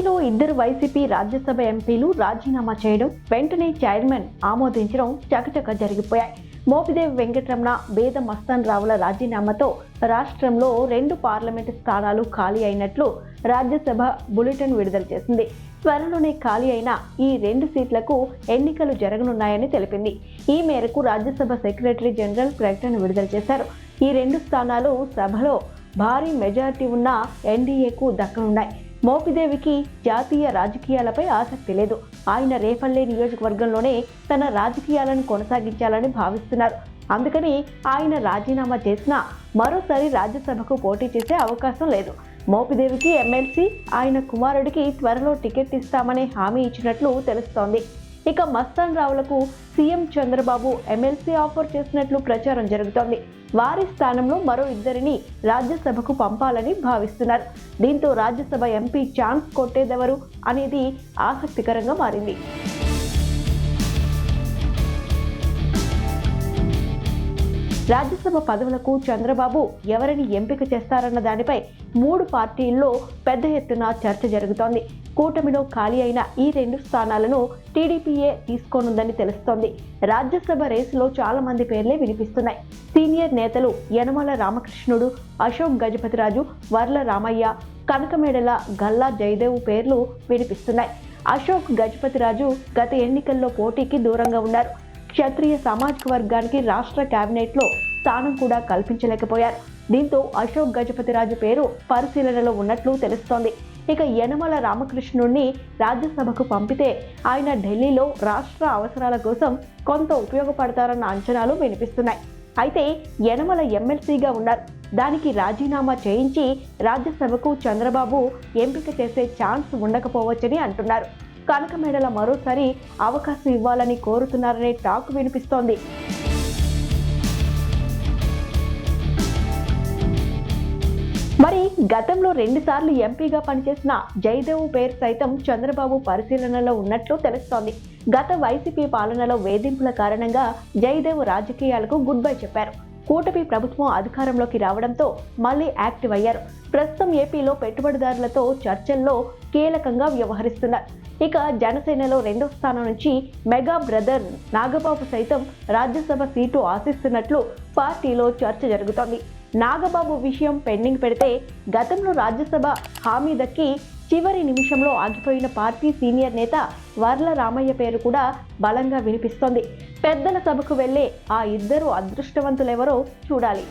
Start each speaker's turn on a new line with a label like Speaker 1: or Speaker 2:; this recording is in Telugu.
Speaker 1: ఏపీలో ఇద్దరు వైసీపీ రాజ్యసభ ఎంపీలు రాజీనామా చేయడం వెంటనే చైర్మన్ ఆమోదించడం చకచక జరిగిపోయాయి. మోపిదేవి వెంకటరమణ బేద మస్తాన్ రావుల రాజీనామాతో రాష్ట్రంలో రెండు పార్లమెంటు స్థానాలు ఖాళీ అయినట్లు రాజ్యసభ బులెటిన్ విడుదల చేసింది. త్వరలోనే ఖాళీ అయిన ఈ రెండు సీట్లకు ఎన్నికలు జరగనున్నాయని తెలిపింది. ఈ మేరకు రాజ్యసభ సెక్రటరీ జనరల్ ప్రకటన విడుదల చేశారు. ఈ రెండు స్థానాలు సభలో భారీ మెజారిటీ ఉన్న ఎన్డీఏకు దక్కనున్నాయి. మోపిదేవికి జాతీయ రాజకీయాలపై ఆసక్తి లేదు. ఆయన రేపల్లె నియోజకవర్గంలోనే తన రాజకీయాలను కొనసాగించాలని భావిస్తున్నారు. అందుకని ఆయన రాజీనామా చేసినా మరోసారి రాజ్యసభకు పోటీ చేసే అవకాశం లేదు. మోపిదేవికి ఎమ్మెల్సీ ఆయన కుమారుడికి త్వరలో టికెట్ ఇస్తామనే హామీ ఇచ్చినట్లు తెలుస్తోంది. ఇక మస్తాన్ రావులకు సీఎం చంద్రబాబు ఎమ్మెల్సీ ఆఫర్ చేసినట్లు ప్రచారం జరుగుతోంది. వారి స్థానంలో మరో ఇద్దరిని రాజ్యసభకు పంపాలని భావిస్తున్నారు. దీంతో రాజ్యసభ ఎంపీ ఛాన్స్ కొట్టేదెవరు అనేది ఆసక్తికరంగా మారింది. రాజ్యసభ పదవులకు చంద్రబాబు ఎవరిని ఎంపిక చేస్తారన్న దానిపై మూడు పార్టీల్లో పెద్ద ఎత్తున చర్చ జరుగుతోంది. కూటమిలో ఖాళీ అయిన ఈ రెండు స్థానాలను టీడీపీఏ తీసుకోనుందని తెలుస్తోంది. రాజ్యసభ రేసులో చాలా మంది పేర్లే వినిపిస్తున్నాయి. సీనియర్ నేతలు యనమల రామకృష్ణుడు అశోక్ గజపతిరాజు వర్ల రామయ్య కనకమేడల గల్లా జయదేవ్ పేర్లు వినిపిస్తున్నాయి. అశోక్ గజపతిరాజు గత ఎన్నికల్లో పోటీకి దూరంగా ఉన్నారు. క్షత్రియ సామాజిక వర్గానికి రాష్ట్ర కేబినెట్లో స్థానం కూడా కల్పించలేకపోయారు. దీంతో అశోక్ గజపతిరాజు పేరు పరిశీలనలో ఉన్నట్లు తెలుస్తోంది. ఇక యనమల రామకృష్ణుడిని రాజ్యసభకు పంపితే ఆయన ఢిల్లీలో రాష్ట్ర అవసరాల కోసం కొంత ఉపయోగపడతారన్న అంచనాలు వినిపిస్తున్నాయి. అయితే యనమల ఎమ్మెల్సీగా ఉన్నారు. దానికి రాజీనామా చేయించి రాజ్యసభకు చంద్రబాబు ఎంపిక చేసే ఛాన్స్ ఉండకపోవచ్చని అంటున్నారు. కనకమేడల మరోసారి అవకాశం ఇవ్వాలని కోరుతున్నారనే టాక్ వినిపిస్తోంది. మరి గతంలో రెండుసార్లు ఎంపీగా పనిచేసిన జయదేవ్ పేరు సైతం చంద్రబాబు పరిశీలనలో ఉన్నట్లు తెలుస్తోంది. గత వైసీపీ పాలనలో వేధింపుల కారణంగా జయదేవ్ రాజకీయాలకు గుడ్ బై చెప్పారు. కూటమి ప్రభుత్వం అధికారంలోకి రావడంతో మళ్ళీ యాక్టివ్ అయ్యారు. ప్రస్తుతం ఏపీలో పెట్టుబడిదారులతో చర్చల్లో కీలకంగా వ్యవహరిస్తున్నారు. ఇక జనసేనలో రెండో స్థానం నుంచి మెగా బ్రదర్ నాగబాబు సైతం రాజ్యసభ సీటు ఆశిస్తున్నట్లు పార్టీలో చర్చ జరుగుతోంది. నాగబాబు విషయం పెండింగ్ పెడితే గతంలో రాజ్యసభ హామీ దక్కి చివరి నిమిషంలో ఆగిపోయిన పార్టీ సీనియర్ నేత వర్ల రామయ్య పేరు కూడా బలంగా వినిపిస్తోంది. పెద్దల సభకు వెళ్ళే ఆ ఇద్దరు అదృష్టవంతులెవరో చూడాలి.